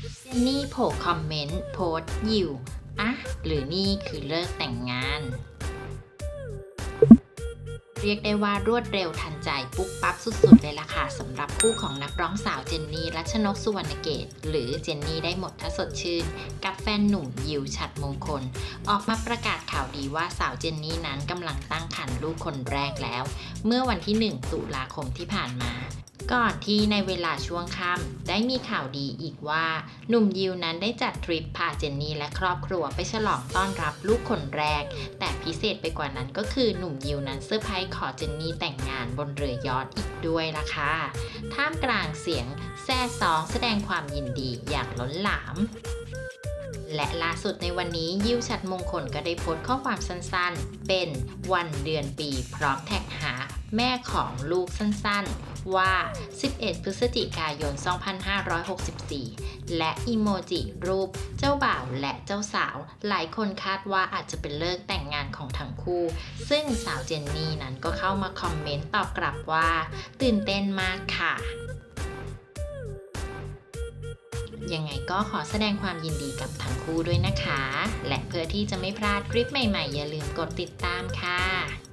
เจนนี่โผล่คอมเมนต์โพสยิวอะหรือนี่คือเลิกแต่งงาน เรียกได้ว่ารวดเร็วทันใจปุ๊บปั๊บสุดๆเลยล่ะค่ะสำหรับคู่ของนักร้องสาวเจนนี่รัชนกสุวรรณเกต หรือเจนนี่ได้หมดถ้าสดชื่น กับแฟนหนุ่มยิวฉัดมงคล ออกมาประกาศข่าวดีว่าสาวเจนนี่นั้นกำลังตั้งครรภ์ลูกคนแรกแล้ว เมื่อวันที่ 1 ตุลาคมที่ผ่านมา ก่อนที่ในเวลาช่วงค่ำได้มีข่าวดีอีกว่า หนุ่มยิวนั้นได้จัดทริปพาเจนนี่และครอบครัวไปฉลองต้อนรับลูกคนแรก แต่พิเศษไปกว่านั้นก็คือหนุ่มยิวนั้นเซอร์ไพรส์ขอเจนนี่แต่งงานบนเรือยอทอีกด้วยล่ะค่ะท่ามกลางเสียงแซ่ซองแสดงความยินดีอย่างล้นหลาม และล่าสุดในวันนี้ยิวชัดมงคลก็ได้โพสต์ข้อความสั้นๆ เป็นวันเดือนปีพร้อมแท็กหาแม่ของลูกสั้นๆ ว่า 11 พฤศจิกายน 2564 และอีโมจิรูปเจ้าบ่าวและเจ้าสาว หลายคนคาดว่าอาจจะเป็นเลิกแต่งงานของทั้งคู่ ซึ่งสาวเจนนี่นั้นก็เข้ามาคอมเมนต์ตอบกลับว่า ตื่นเต้นมาก ยังไงก็ขอแสดงความยินดีกับทั้งคู่ด้วยนะคะ และเพื่อที่จะไม่พลาดคลิปใหม่ๆ อย่าลืมกดติดตามค่ะ